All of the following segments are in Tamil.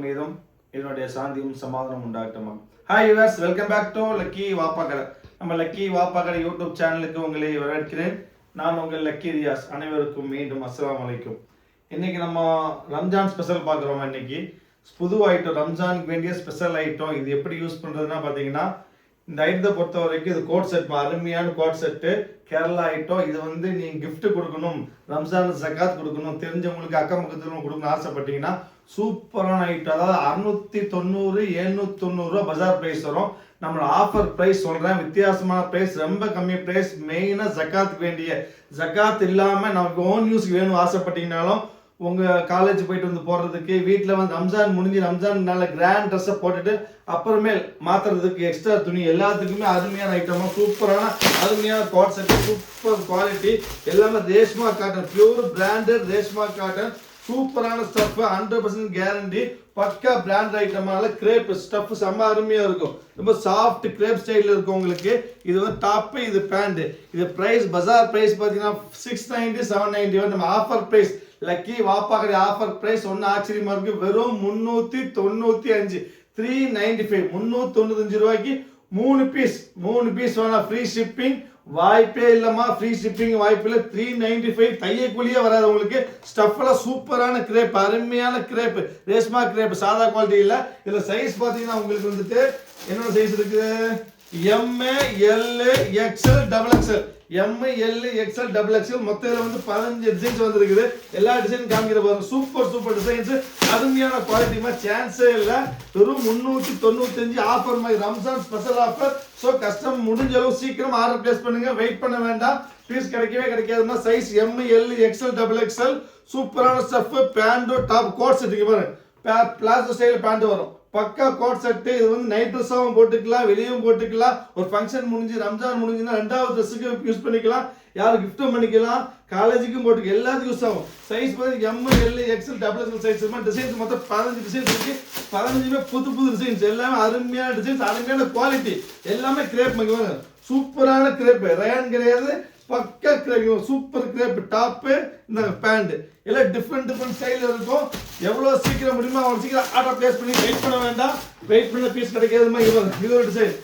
மீதும் என்னுடைய சாந்தியும் சமாதானம் உண்டாகட்டும். Hi yours welcome back to lucky Vappakadai நம்ம லக்கி வாப்பாக்கடை யூடியூப் சேனலுக்கு உங்களை வரவேற்கிறேன். நான் உங்கள் லக்கி ரியாஸ் அனைவருக்கும் மீண்டும் அஸ்லாம் வலைக்கும் இன்னைக்கு நம்ம ரம்ஜான் ஸ்பெஷல் பார்க்குறோம் இன்னைக்கு? புது ஐட்டம் ரம்ஜானுக்கு வேண்டிய ஸ்பெஷல் ஐட்டம் இது எப்படி யூஸ் பண்ணுறதுன்னா பார்த்தீங்கன்னா இந்த ஐட்டத்தை பொறுத்த வரைக்கும் இது கோட் செட் அருமையான கோட் செட்டு கேரளா ஐட்டம் இது வந்து நீங்கள் கிஃப்ட் கொடுக்கணும் ரம்ஜான் ஜக்காத் கொடுக்கணும் தெரிஞ்சவங்களுக்கு அக்கம் பக்கத்துல கொடுக்கணும் ஆசைப்பட்டீங்கன்னா சூப்பரான ஐட்டம் அதாவது அறுநூத்தி தொண்ணூறு எழுநூத்தி தொண்ணூறுரூவா பஜார் ப்ரைஸ் வரும். நம்மளோட ஆஃபர் ப்ரைஸ் சொல்கிறேன் வித்தியாசமான ப்ரைஸ் ரொம்ப கம்மி ப்ரைஸ் மெயினாக ஜக்காத்துக்கு வேண்டிய ஜக்காத் இல்லாமல் நமக்கு ஓன் யூஸ்க்கு வேணும் ஆசைப்பட்டீங்கனாலும் உங்கள் காலேஜ் போயிட்டு வந்து போடுறதுக்கு வீட்டில் வந்து ரம்ஜான் முடிஞ்சு ரம்ஜான் நல்ல கிராண்ட் ட்ரெஸ்ஸை போட்டுட்டு அப்புறமேல் மாற்றுறதுக்கு எக்ஸ்ட்ரா துணி எல்லாத்துக்குமே அருமையான ஐட்டமாக சூப்பரான அருமையான காட் செட்டு சூப்பர் குவாலிட்டி எல்லாமே Reshma cotton pure branded Reshma cotton சூப்பரான ஸ்டஃப் ஹண்ட்ரட் பர்சன்ட் கேரண்டி பக்கா பிராண்ட் ஐட்டமால கிரேப் ஸ்டஃப் செம்ம அருமையாக இருக்கும். ரொம்ப சாஃப்ட் கிரேப் ஸ்டைலில் இருக்கும் உங்களுக்கு. இது வந்து டாப்பு இது பேண்ட்டு இது ப்ரைஸ் பஜார் ப்ரைஸ் பார்த்தீங்கன்னா சிக்ஸ் நைன்டி செவன் நைன்டி நம்ம offer price lucky Vappakadi offer price ஒன்று ஆச்சரியமாக இருக்குது வெறும் முந்நூற்றி தொண்ணூற்றி அஞ்சு த்ரீ நைன்டி ஃபைவ் முந்நூற்றி தொண்ணூத்தஞ்சு ரூபாய்க்கு மூணு பீஸ் மூணு பீஸ் வேணால் ஃப்ரீ ஷிப்பிங் வாய்ப்பே இல்லம்மா. ஃப்ரீ ஷிப்பிங் வாய்ப்பு இல்லை த்ரீ நைன்டி ஃபைவ் தையக்குள்ளேயே வராது உங்களுக்கு. ஸ்டஃப் சூப்பரான கிரேப் அருமையான கிரேப் ரேஷ்மா கிரேப் சாதா குவாலிட்டி இல்லை. இதில் சைஸ் பார்த்தீங்கன்னா உங்களுக்கு வந்துட்டு என்னோட சைஸ் இருக்குது M L XL double XL M L XL double XL மொத்த இதில் வந்து பதினஞ்சு டிசைன்ஸ் வந்துருக்குது. எல்லா டிசைன் காமிக்கிற பாருங்க. சூப்பர் சூப்பர் டிசைன்ஸ் அருமையான குவாலிட்டிமா சான்ஸே இல்லை. வெறும் முந்நூற்றி தொண்ணூத்தஞ்சு ஆஃபர் மாதிரி Ramzan special offer so custom முடிஞ்ச அளவு சீக்கிரம் ஆர்டர் பிளேஸ் பண்ணுங்க. வெயிட் பண்ண வேண்டாம். பீஸ் கிடைக்கவே கிடைக்காதுன்னா size M L XL double XL சூப்பரான ஸ்டஃப் பேண்டோ டாப் கோட்ஸ் இருக்கு பாருங்க. பிளாஸ்டோ ஸ்டைல் பேண்ட் வரும். பக்கா கோட் செட்டு இது வந்து நைட் ட்ரெஸ்ஸாகவும் போட்டுக்கலாம் வெளியும் போட்டுக்கலாம். ஒரு ஃபங்க்ஷன் முடிஞ்சு ரம்ஜான் முடிஞ்சுன்னா ரெண்டாவது ட்ரெஸ்ஸுக்கு யூஸ் பண்ணிக்கலாம். யாரும் கிஃப்ட்டும் பண்ணிக்கலாம். காலேஜுக்கும் போட்டுக்க எல்லாத்துக்கும் யூஸ் ஆகும். சைஸ் பார்த்து M L XL double XL size இருக்கும் டிசைன்ஸ் மொத்தம் பதினஞ்சு டிசைன்ஸ் இருக்கு. பதினஞ்சுமே புது புது டிசைன்ஸ் எல்லாமே அருமையான டிசைன்ஸ் அருமையான குவாலிட்டி எல்லாமே கிரேப் மகிவாங்க சூப்பரான கிரேப்பு ரயான் கிடையாது. பக்கா கிரேப் சூப்பர் கிரேப் டாப்பு இந்த பேண்ட் எல்லாம் டிஃப்ரெண்ட் டிஃப்ரெண்ட் ஸ்டைலில் இருக்கும். எவ்வளோ சீக்கிரம் முடியுமோ அவ்வளோ சீக்கிரம் ஆர்டர் பிளேஸ் பண்ணி வெயிட் பண்ண வேண்டாம். வெயிட் பண்ண பீஸ் கிடைக்காது மாதிரி இது இது ஒரு டிசைன்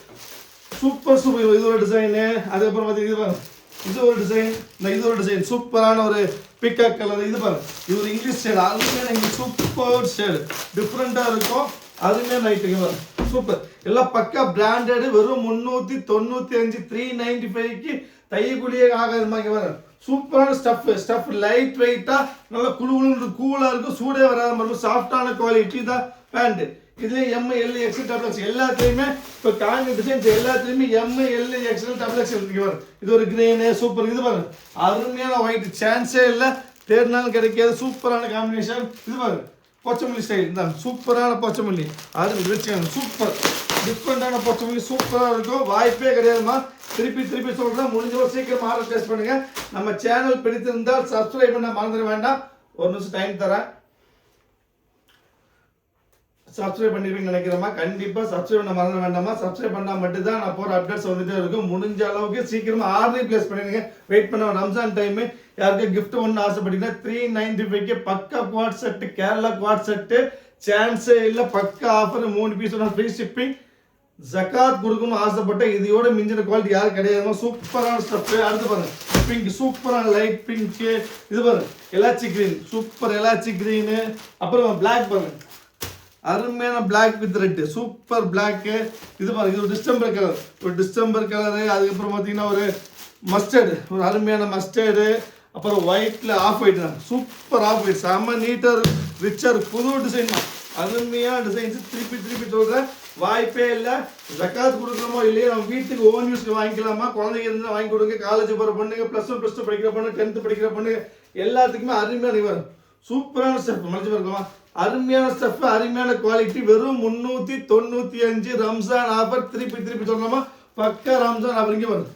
சூப்பர் சூப்பர் இது ஒரு டிசைனு அதுக்கப்புறம் பார்த்தீங்கன்னா இது இது ஒரு டிசைன் இந்த இது ஒரு டிசைன் சூப்பரான ஒரு பிக்கப் கலர் இது பாருங்க. இது ஒரு இங்கிலீஷ் ஷேடு அருமையான இங்கிலீஷ் சூப்பர் ஷேடு டிஃப்ரெண்ட்டாக இருக்கும். அருமையான நைட்டுங்க பாருங்க. சூப்பர் எல்லாம் பக்கா பிராண்டடு வெறும் முந்நூற்றி தொண்ணூற்றி அஞ்சு த்ரீ நைன்டி ஃபைவ்க்கு தையக்குழியே ஆகாது மாதிரி வரும் சூப்பரான ஸ்டஃப் ஸ்டஃப் லைட் வெயிட்டாக நல்லா குழு கூலாக இருக்கும். சூடே வராத மாதிரி சாஃப்டான குவாலிட்டி தான் பேண்ட் இதுல M L XL double X எல்லாத்துலயுமே இப்போ காங்க டிசைன்ஸ் எல்லாத்துலயுமே M L XL double XL இருக்கு இது ஒரு கிரீனு சூப்பர் இது பாருங்க. அருமையான ஒயிட் சான்ஸே இல்லை. தேடினாலும் கிடைக்காது. சூப்பரான காம்பினேஷன் இது பாருங்க. பொச்சமல்லி ஸ்டைல் தான் சூப்பரான பொச்சமல்லி. அது வச்சுக்கோங்க. சூப்பர் டிஃப்ரெண்டான பொச்சமல்லி சூப்பராக இருக்கும். வாய்ப்பே கிடையாதுமா திருப்பி திருப்பி சொல்கிறேன் முடிஞ்சவரை சீக்கிரம் ஆர்டர் டேஸ்ட் பண்ணுங்கள் நம்ம சேனல் பிடித்திருந்தால் சப்ஸ்கிரைப் பண்ண மறந்துட வேண்டாம். ஒரு நிமிஷம் டைம் தரேன். சப்ஸ்கிரைப் பண்ணிருப்பீங்கன்னு நினைக்கிறேம்மா. கண்டிப்பாக சப்ஸ்கிரைப் பண்ண மறந்து வேண்டாமா சப்ஸ்கிரைப் பண்ணால் மட்டும்தான் நான் போகிற அப்டேட்ஸ் வந்துட்டே இருக்கும். முடிஞ்ச அளவுக்கு சீக்கிரமாக ஆர்டர் பிளேஸ் பண்ணிடுங்க வெயிட் பண்ண ரம்ஜான் டைமு யாருக்கு கிஃப்ட் ஒன்று ஆசைப்பட்டீங்கன்னா த்ரீ நைன்டி ஃபைவ்க்கு பக்கா coord set Kerala coord set சான்ஸே இல்லை பக்கா ஆஃபர் மூணு பீஸ் ஃப்ரீ ஷிப்பிங் ஜக்காத் கொடுக்கணும்னு ஆசைப்பட்ட இதோட மிஞ்சின குவாலிட்டி யாரும் கிடையாது. சூப்பரான ஸ்டெப்பு அடுத்து பாருங்க. பிங்க் சூப்பரான லைட் பிங்க் இது பாருங்க. Elaichi green super elaichi green அப்புறம் பிளாக் பாருங்க. அருமையான black with red super black இது பாருங்க. இது ஒரு டிஸ்டம்பர் கலர் ஒரு டிஸ்டம்பர் கலரு அதுக்கப்புறம் பார்த்தீங்கன்னா ஒரு மஸ்டர்டு ஒரு அருமையான மஸ்டர்டு அப்புறம் ஒயிட்ல off white super off white செம்ம நீட்டர் ரிச்சர் புது டிசைன் தான். அருமையான டிசைன்ஸ் திருப்பி திருப்பி சொல்கிறேன் வாய்ப்பே இல்லை. ஜக்காத் கொடுக்குறோமோ இல்லையே நம்ம வீட்டுக்கு ஓன் யூஸ்க்கு வாங்கிக்கலாமா? குழந்தைங்க இருந்தால் வாங்கி கொடுங்க. காலேஜ் போகிற பொண்ணுங்க ப்ளஸ் ஒன் ப்ளஸ் டூ படிக்கிற பொண்ணு டென்த்து படிக்கிற பொண்ணுங்க எல்லாத்துக்குமே அருமையான வரும். சூப்பரான ஸ்டெப் மலைச்சு பாருங்கம்மா. அருமையான ஸ்டெப் அருமையான குவாலிட்டி வெறும் முந்நூற்றி தொண்ணூற்றி அஞ்சு ரம்ஜான் ஆஃபர் திருப்பி திருப்பி சொல்லணுமா பக்கா ரம்ஜான் ஆஃபர் இங்கே வரும்.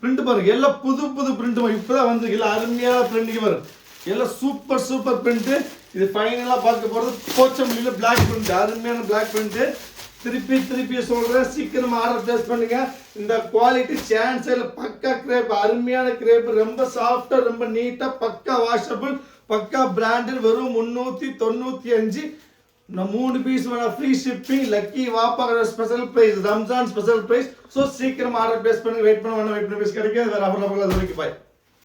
பிரிண்ட் பாருங்க. எல்லாம் புது புது பிரிண்ட் இப்போதான் வந்து எல்லாம் அருமையான பிரிண்ட் வரும். எல்லாம் சூப்பர் சூப்பர் பிரிண்ட் இது ஃபைனலாக பார்க்க போகிறது போச்சம்பள்ளியில் பிளாக் பிரிண்ட் அருமையான பிளாக் பிரிண்ட் திருப்பி திருப்பி சொல்கிறேன் சீக்கிரம் ஆர்டர் ப்ளேஸ் பண்ணுங்கள் இந்த குவாலிட்டி சான்ஸ் இல்லை பக்கா கிரேப் அருமையான கிரேப் ரொம்ப சாஃப்டாக ரொம்ப நீட்டாக பக்கா வாஷபிள் பக்கா பிராண்டட் வெறும் முந்நூற்றி தொண்ணூற்றி அஞ்சு. இந்த மூணு பீஸ் வேணா free shipping lucky வாப்பாக்கிற special price Ramzan special price so சீக்கிரம் ஆர்டர் ப்ளேஸ் பண்ணி வெயிட் பண்ண வேணாம் வெயிட் பண்ண பீஸ் கிடைக்கும் வேறு ஆஃபர் அது வரைக்கும் பாய்